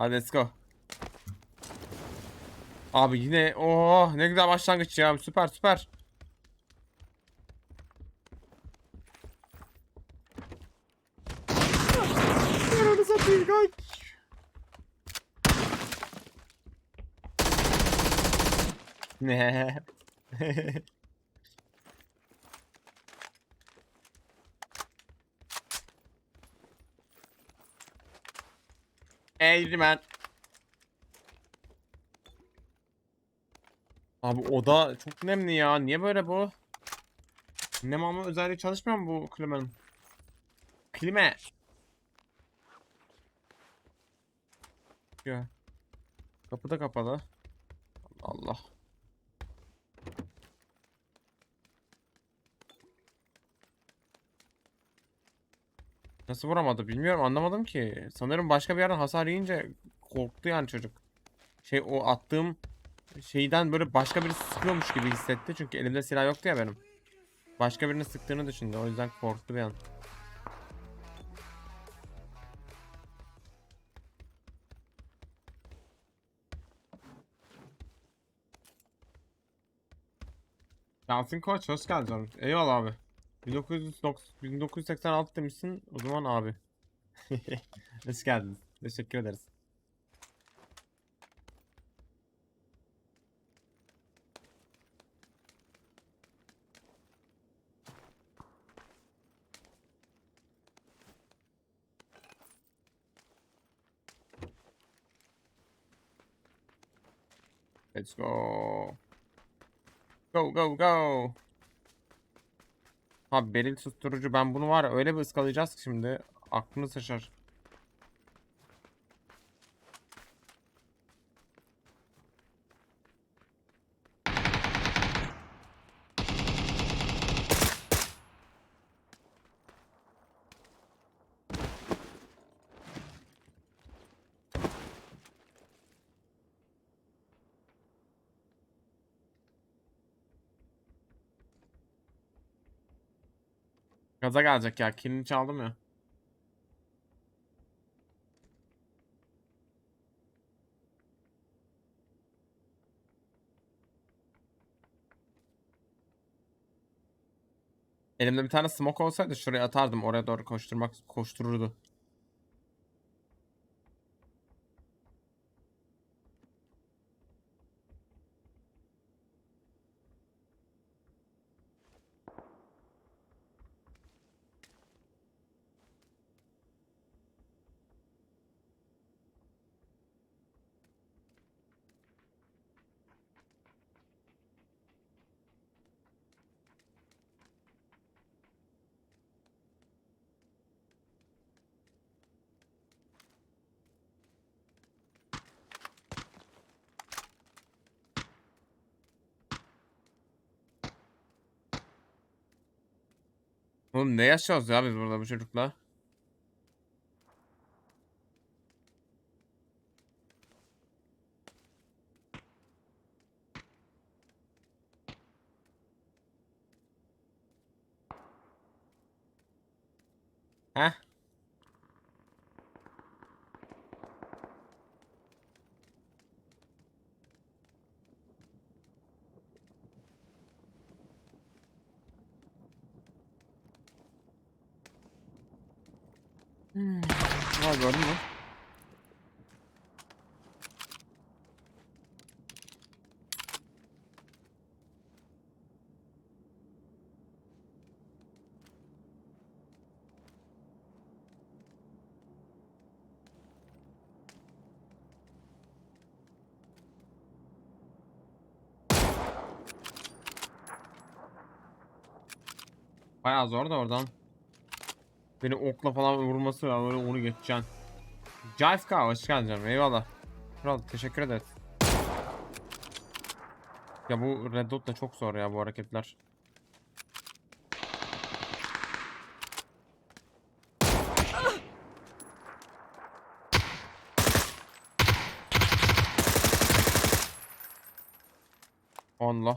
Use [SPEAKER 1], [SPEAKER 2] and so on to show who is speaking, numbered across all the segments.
[SPEAKER 1] Hadi let's go. Abi yine oh ne güzel başlangıç ya süper süper. Ne? Eğrimen. Abi oda çok nemli ya. Niye böyle bu? Nem alma özelliği çalışmıyor mu bu klimanın? Klima. Kapı da kapalı. Allah. Nasıl vuramadı bilmiyorum anlamadım ki. Sanırım başka bir yerden hasar yiyince korktu yani çocuk. Şey o attığım şeyden böyle başka birisi sıkıyormuş gibi hissetti. Çünkü elimde silah yoktu ya benim. Başka birini sıktığını düşündü. O yüzden korktu bir an. Yasin Koç hoş geldin. Eyvallah abi. 1990 1986 demişsin. O zaman abi. hoş geldiniz. Teşekkür ederiz. Let's go. Go go go. Abi beril susturucu ben bunu var ya öyle bir ıskalayacağız ki şimdi aklını sıçrar. Gaza gelecek ya. Kilini çaldım ya. Elimde bir tane smoke olsaydı şuraya atardım. Oraya doğru koşturmak koştururdu. Oğlum ne yaşıyoruz ya biz burada bu çocukla? Bayağı zor da oradan. Beni okla falan vurması ya böyle onu geçeceksin. Jifka hoş geldin canım eyvallah. Kral teşekkür ederiz. Ya bu Red Dot da çok zor ya bu hareketler. Allah. Oğlum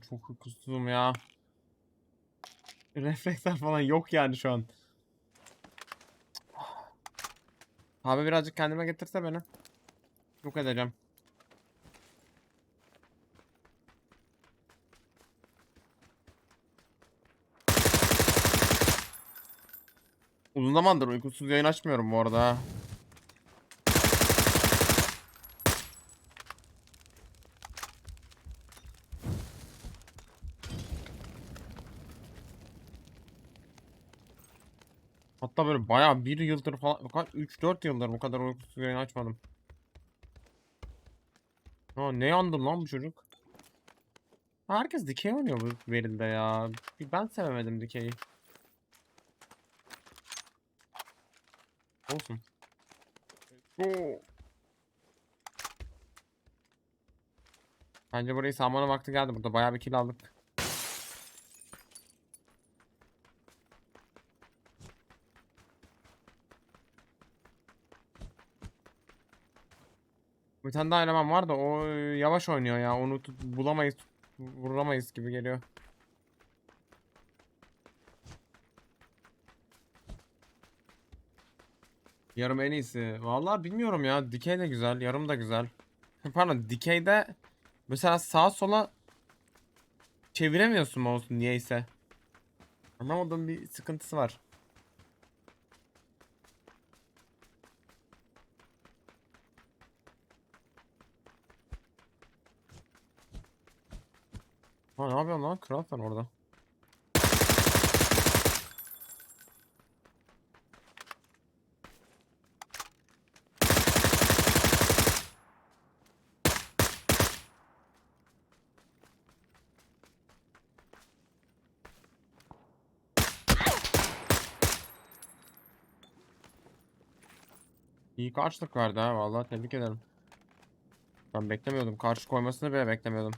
[SPEAKER 1] Çok uykusuzum ya. Refleksler falan yok yani şu an. Abi birazcık kendime getirse beni. Yok edeceğim. Uzun zamandır uykusuz yayın açmıyorum bu arada. Hatta böyle bayağı bir yıldır falan, kaç 3-4 yıldır bu kadar uykusuz yayın açmadım. Ha ne yandı lan bu çocuk? Herkes dikey oynuyor bu verilde ya. Ben sevemedim dikeyi. Olsun. Oo. Bence burayı salmana vakti geldi. Burada bayağı bir kill aldık. Bir tane daha eleman var da o yavaş oynuyor ya. Onu tut- bulamayız, vuramayız gibi geliyor. Yarım en iyisi. Vallahi bilmiyorum ya. Dikey de güzel, yarım da güzel. Pardon, dikeyde mesela sağa sola çeviremiyorsun mouse'u niyeyse. Anlamadığım bir sıkıntısı var. Ha ne yapıyorsun lan? Kral sen orada. İyi karşılık verdi ha vallahi tebrik ederim. Ben beklemiyordum. Karşı koymasını bile beklemiyordum.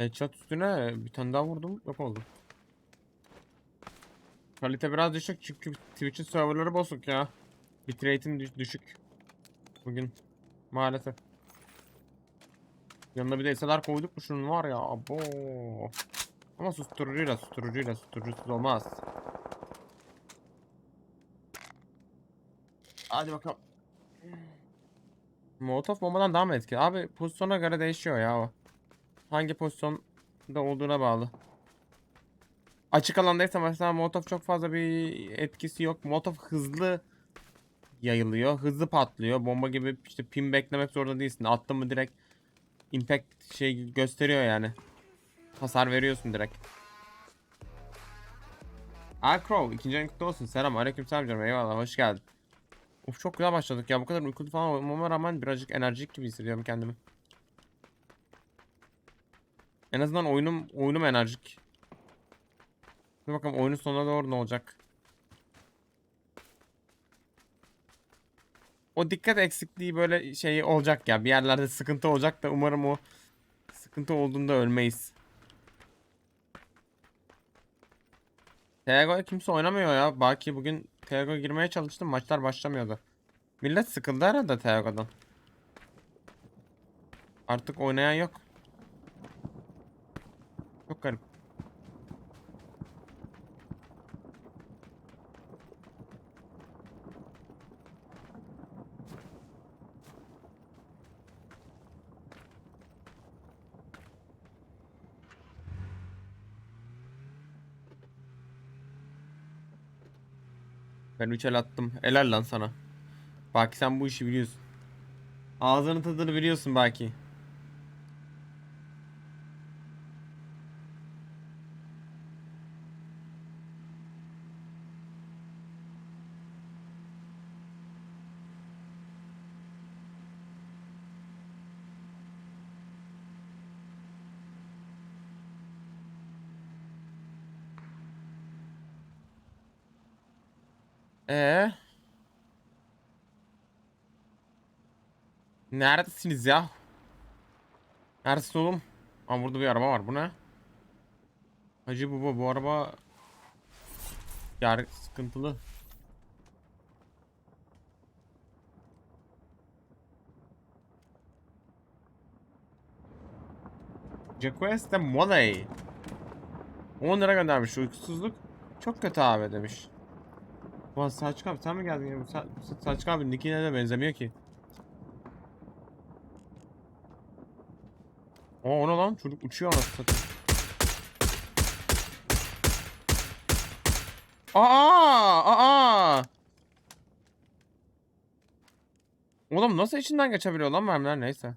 [SPEAKER 1] Headshot üstüne bir tane daha vurdum. Yok oldu. Kalite biraz düşük çünkü Twitch'in serverları bozuk ya. Bitrate'im düş- düşük. Bugün. Maalesef. Yanına bir de SLR koyduk mu şunun var ya. Abo. Ama susturucuyla susturucuyla susturucusuz olmaz. Hadi bakalım. Molotov bombadan daha mı etkili? Abi pozisyona göre değişiyor ya o. Hangi pozisyonda olduğuna bağlı. Açık alandaysa mesela Molotov çok fazla bir etkisi yok. Molotov hızlı yayılıyor. Hızlı patlıyor. Bomba gibi işte pin beklemek zorunda değilsin. Attın mı direkt impact şey gösteriyor yani. Hasar veriyorsun direkt. Alcrow ikinci ayın kutlu olsun. Selam aleyküm selam canım. Eyvallah hoş geldin. Uf çok güzel başladık ya. Bu kadar uykulu falan olmama rağmen birazcık enerjik gibi hissediyorum kendimi. En azından oyunum oyunum enerjik. Dur bakalım oyunun sonuna doğru ne olacak. O dikkat eksikliği böyle şey olacak ya. Bir yerlerde sıkıntı olacak da umarım o sıkıntı olduğunda ölmeyiz. TGO'ya kimse oynamıyor ya. Baki bugün TGO girmeye çalıştım. Maçlar başlamıyordu. Millet sıkıldı herhalde TGO'dan. Artık oynayan yok. Çok garip. Ben 3 el attım. Helal lan sana. Baki sen bu işi biliyorsun. Ağzının tadını biliyorsun Baki. Neredesiniz ya? Neredesin oğlum? Aa burada bir araba var. Bu ne? Hacı baba bu araba yar sıkıntılı. Jaquest de Molay. 10 lira göndermiş uykusuzluk. Çok kötü abi demiş. Ulan Saçık abi sen mi geldin? Sa Saçık abi nickine de benzemiyor ki. Aa o ne lan? Çocuk uçuyor anasını. Aa! Aa! Oğlum nasıl içinden geçebiliyor lan mermiler neyse.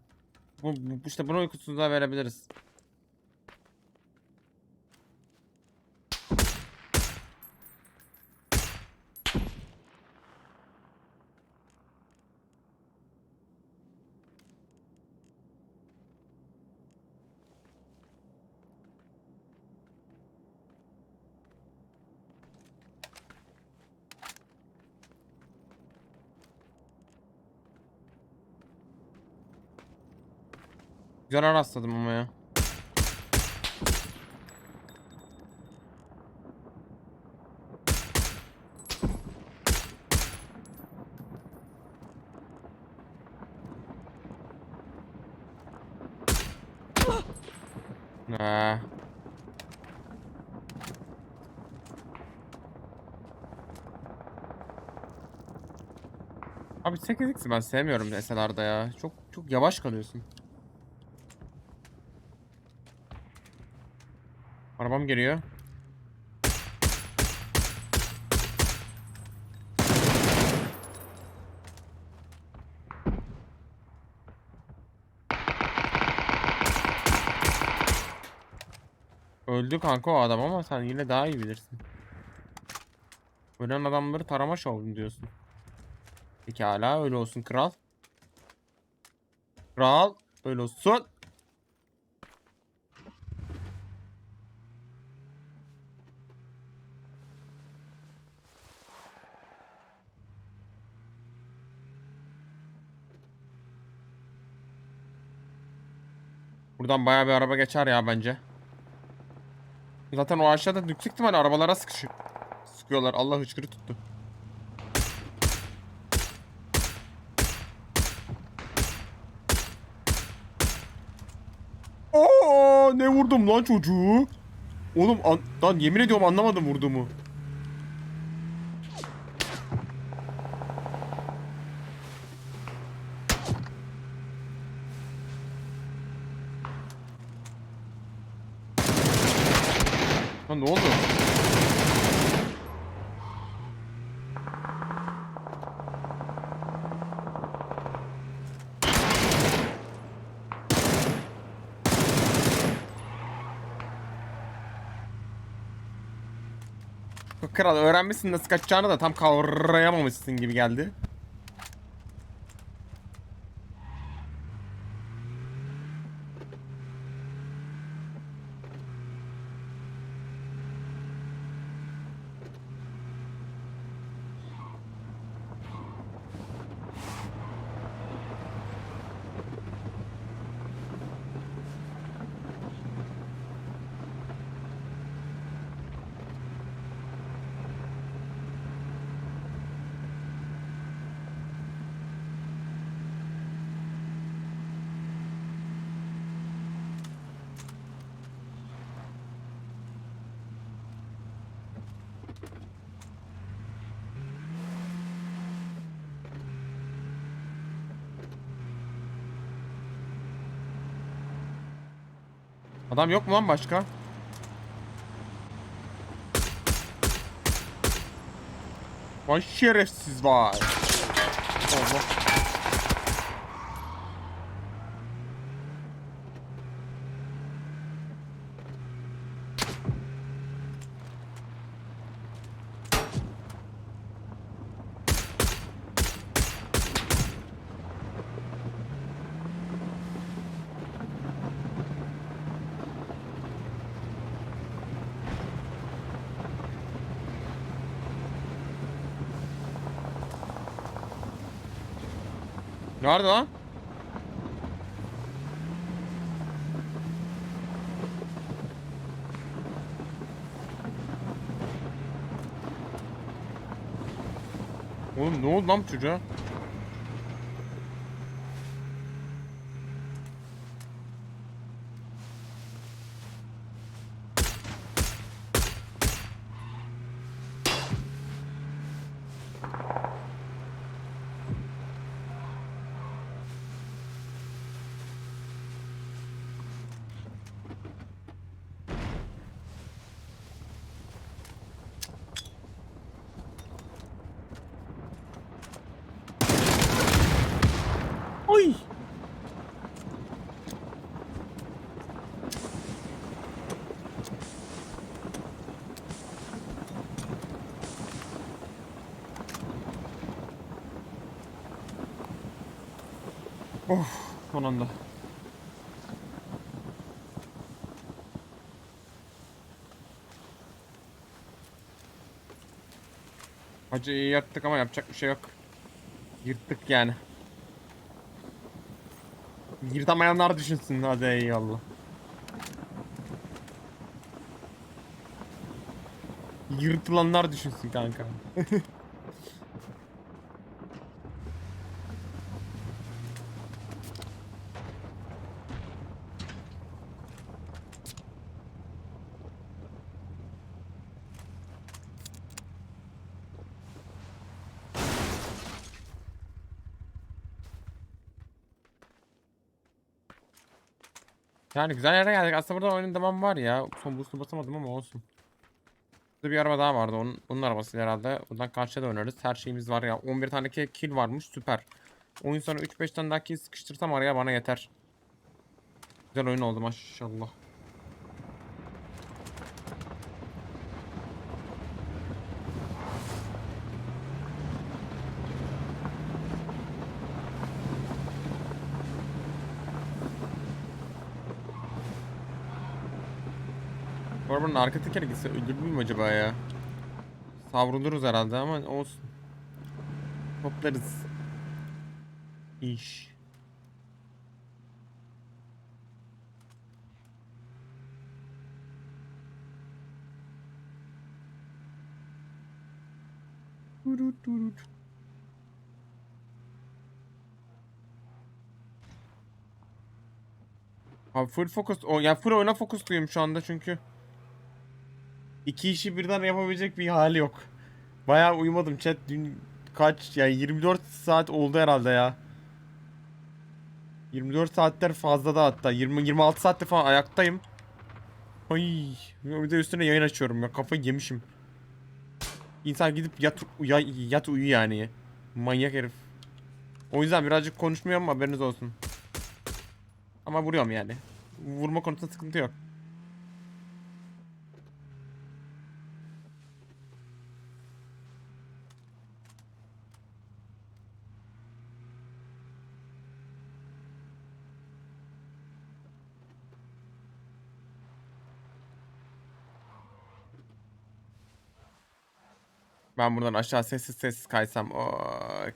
[SPEAKER 1] Bu, bu işte bunu uykusuzluğa verebiliriz. Güzel rastladım ama ya. Nah. Abi 8x'i ben sevmiyorum SLR'da ya. Çok çok yavaş kalıyorsun. Arabam geliyor. Öldü kanka o adam ama sen yine daha iyi bilirsin. Ölen adamları tarama şovun diyorsun. Peki hala öyle olsun kral. Kral öyle olsun. Buradan bayağı bir araba geçer ya bence. Zaten o aşağıda yüksek ihtimalle arabalara sıkışıyor. Sıkıyorlar. Allah hıçkırı tuttu. Aa, ne vurdum lan çocuğu? Oğlum an lan yemin ediyorum anlamadım vurduğumu. Lan ne oldu? Kral öğrenmişsin nasıl kaçacağını da tam kavrayamamışsın gibi geldi. Adam yok mu lan başka? Vay şerefsiz vay. Allah. Nerede lan? Oğlum ne oldu lan bu çocuğa? Of son anda. Hacı iyi yattık ama yapacak bir şey yok. Yırttık yani. Yırtamayanlar düşünsün hadi eyvallah. Yırtılanlar düşünsün kanka. Yani güzel yere geldik. Aslında burada oyunun devamı var ya. Son boost'u basamadım ama olsun. Burada bir araba daha vardı. Onun, onun arabası herhalde. Buradan karşıya da oynarız. Her şeyimiz var ya. 11 tane ki- kill varmış. Süper. Oyun sonra 3-5 tane daha kill sıkıştırsam araya bana yeter. Güzel oyun oldu maşallah. Arabanın arka tekeri gitse öldürür müyüm acaba ya? Savruluruz herhalde ama olsun. Toplarız. İş. Turut turut. Abi full focus, o ya full oyuna fokusluyum şu anda çünkü. İki işi birden yapabilecek bir hali yok. Bayağı uyumadım chat dün kaç ya 24 saat oldu herhalde ya. 24 saatler fazla da hatta 20 26 saatte falan ayaktayım. Ay bir de üstüne yayın açıyorum ya kafayı yemişim. İnsan gidip yat uya, yat uyu yani. Manyak herif. O yüzden birazcık konuşmuyorum haberiniz olsun. Ama vuruyorum yani. Vurma konusunda sıkıntı yok. Ben buradan aşağı sessiz sessiz kaysam o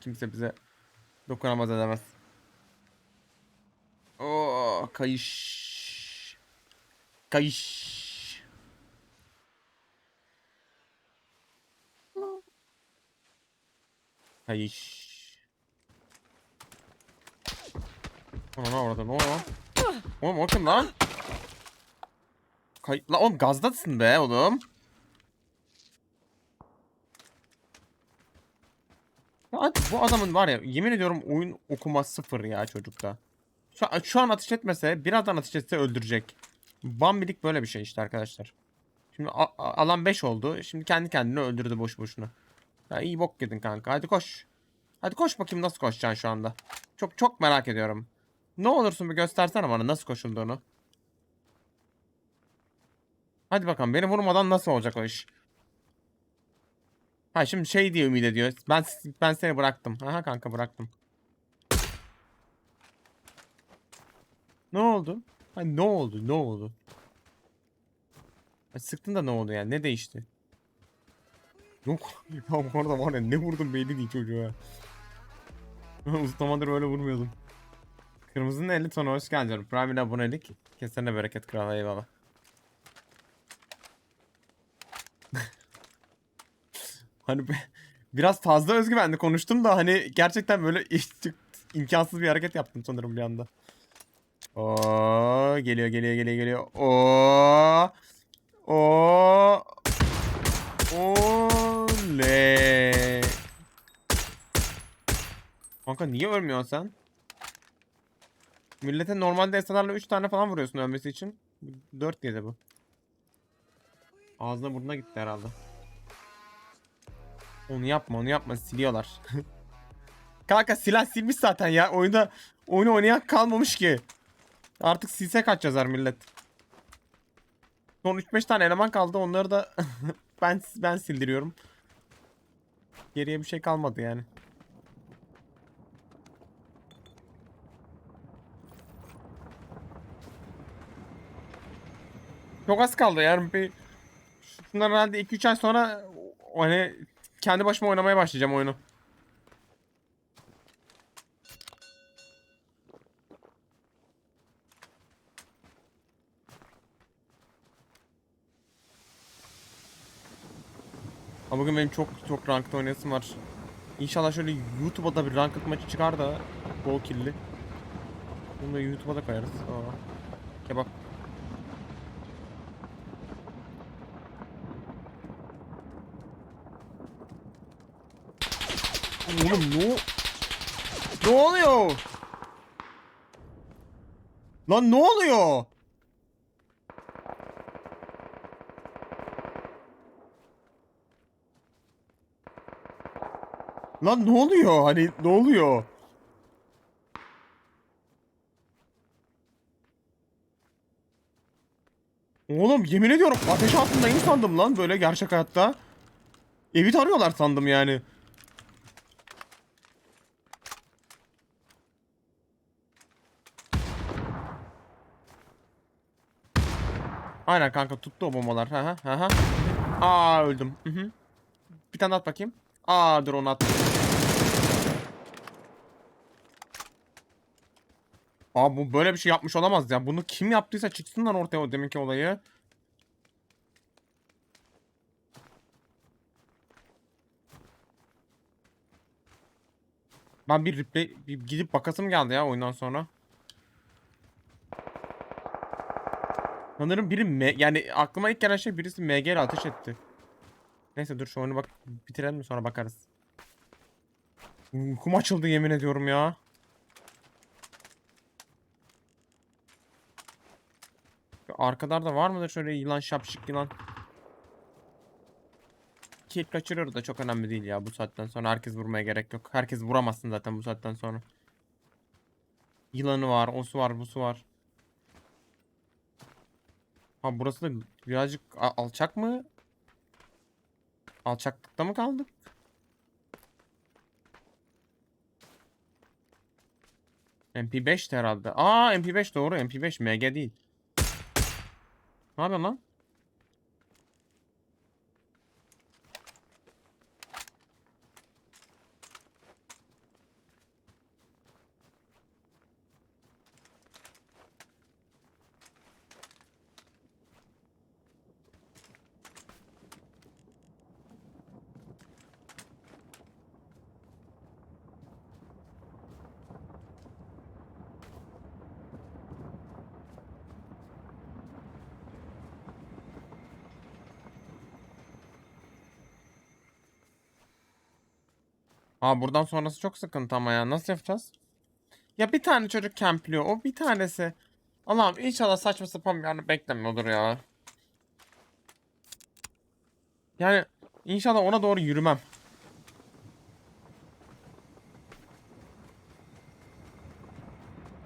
[SPEAKER 1] kimse bize dokunamaz edemez. O kayış. Kayış. Kayış. Ana ne orada ne oluyor? Oğlum o kim lan? Kay lan oğlum gazdasın be oğlum. Ya abi bu adamın var ya yemin ediyorum oyun okuma sıfır ya çocukta. Şu, şu an ateş etmese birazdan ateş etse öldürecek. Bambilik böyle bir şey işte arkadaşlar. Şimdi alan 5 oldu. Şimdi kendi kendini öldürdü boş boşuna. Ya iyi bok yedin kanka. Hadi koş. Hadi koş bakayım nasıl koşacaksın şu anda. Çok çok merak ediyorum. Ne olursun bir göstersene bana nasıl koşulduğunu. Hadi bakalım beni vurmadan nasıl olacak o iş. Ha şimdi şey diye ümit ediyor. Ben ben seni bıraktım. Aha kanka bıraktım. Ne oldu? Ha ne oldu? Ne oldu? Sıktın da ne oldu yani? Ne değişti? Yok. Ya bu arada var ya ne vurdum belli değil çocuğa. Ustamadır öyle vurmuyordum. Kırmızının 50 tonu hoş geldin. Prime abonelik. Kesene bereket kral eyvallah. Hani biraz fazla özgüvenli konuştum da hani gerçekten böyle imkansız bir hareket yaptım sanırım bir anda. Oo geliyor geliyor geliyor geliyor. Oo. Oo. Oley. Kanka niye ölmüyorsun sen? Millete normalde esalarla 3 tane falan vuruyorsun ölmesi için. 4 yedi bu. Ağzına burnuna gitti herhalde. Onu yapma onu yapma siliyorlar. Kanka silah silmiş zaten ya. Oyunda oyunu oynayan kalmamış ki. Artık silse kaç yazar millet. Son 3-5 tane eleman kaldı. Onları da ben ben sildiriyorum. Geriye bir şey kalmadı yani. Çok az kaldı yani bir şundan herhalde 2-3 ay sonra hani kendi başıma oynamaya başlayacağım oyunu. Ama bugün benim çok çok ranked oynayasım var. İnşallah şöyle YouTube'a da bir ranked maçı çıkar da bol killi. Bunu da YouTube'a da koyarız. Aa. Kebap. Oğlum ne Ne oluyor? Lan ne oluyor? Lan ne oluyor? Hani ne oluyor? Oğlum yemin ediyorum ateş altındayım sandım lan böyle gerçek hayatta. Evi tarıyorlar sandım yani. Aynen kanka tuttu o bombalar. Ha ha ha. Aa öldüm. Hı hı. Bir tane at bakayım. Aa dur onu at. Aa bu böyle bir şey yapmış olamaz ya. Bunu kim yaptıysa çıksın lan ortaya o deminki olayı. Ben bir replay bir gidip bakasım geldi ya oyundan sonra. Sanırım biri M yani aklıma ilk gelen şey birisi MG ateş etti. Neyse dur şu oyunu bak bitirelim sonra bakarız. Uykum açıldı yemin ediyorum ya. Arkalarda var mıdır şöyle yılan şapşık yılan? Kill kaçırır da çok önemli değil ya bu saatten sonra herkes vurmaya gerek yok. Herkes vuramazsın zaten bu saatten sonra. Yılanı var, osu var, busu var. Ha burası da birazcık alçak mı? Alçaklıkta mı kaldık? MP5 de herhalde. Aa MP5 doğru MP5 MG değil. Ne yapıyorsun lan? Aa buradan sonrası çok sıkıntı ama ya. Nasıl yapacağız? Ya bir tane çocuk kempliyor. O bir tanesi. Allah'ım inşallah saçma sapan bir yani beklemiyordur ya. Yani inşallah ona doğru yürümem.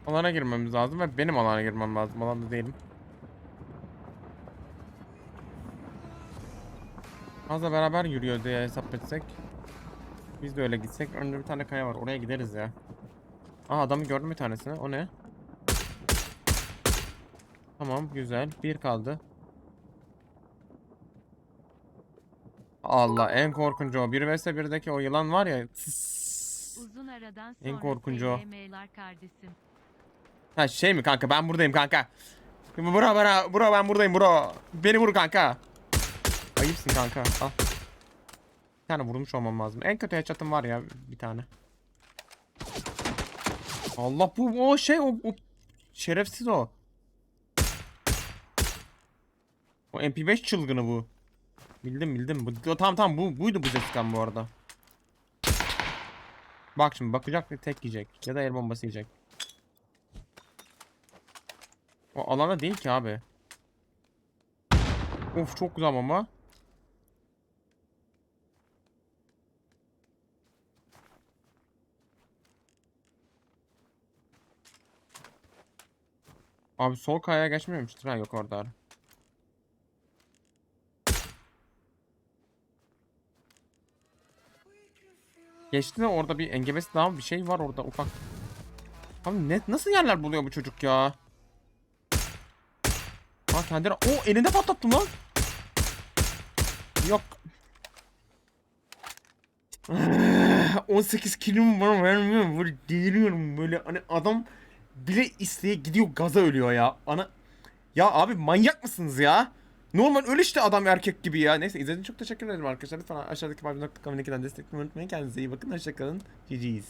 [SPEAKER 1] Alana girmemiz lazım ve benim alana girmem lazım. Alanda değilim. Fazla beraber yürüyor diye hesap etsek. Biz de öyle gitsek. Önde bir tane kaya var. Oraya gideriz ya. Aa adamı gördüm bir tanesini. O ne? Tamam güzel. Bir kaldı. Allah en korkuncu o. 1 vs 1'deki o yılan var ya.
[SPEAKER 2] Uzun aradan sonra
[SPEAKER 1] En korkuncu o.
[SPEAKER 2] Kardeşim.
[SPEAKER 1] Ha şey mi kanka ben buradayım kanka. Bro bro bro ben buradayım bro. Beni vur kanka. Ayıpsın kanka. Al. Tane vurmuş olmam lazım. En kötü headshot'ım var ya bir tane. Allah bu o şey o, o şerefsiz o. O MP5 çılgını bu. Bildim bildim. Bu, tamam tamam bu buydu bu Jessica'm bu arada. Bak şimdi bakacak ve tek yiyecek. Ya da el bombası yiyecek. O alana değil ki abi. Of çok güzel ama. Abi sol kayaya geçmemiştir ha yok orada. Geçti de orada bir engebesi daha bir şey var orada ufak. Abi ne, nasıl yerler buluyor bu çocuk ya? Ha kendine... O elinde patlattım lan. Yok. 18 kilim var vermiyorum böyle deliriyorum böyle hani adam bile isteye gidiyor gaza ölüyor ya. Ana ya abi manyak mısınız ya? Normal öl işte adam erkek gibi ya. Neyse izlediğiniz çok teşekkür ederim arkadaşlar. Lütfen aşağıdaki barbie.com linkinden desteklemeyi unutmayın. Kendinize iyi bakın. Hoşçakalın. GG's.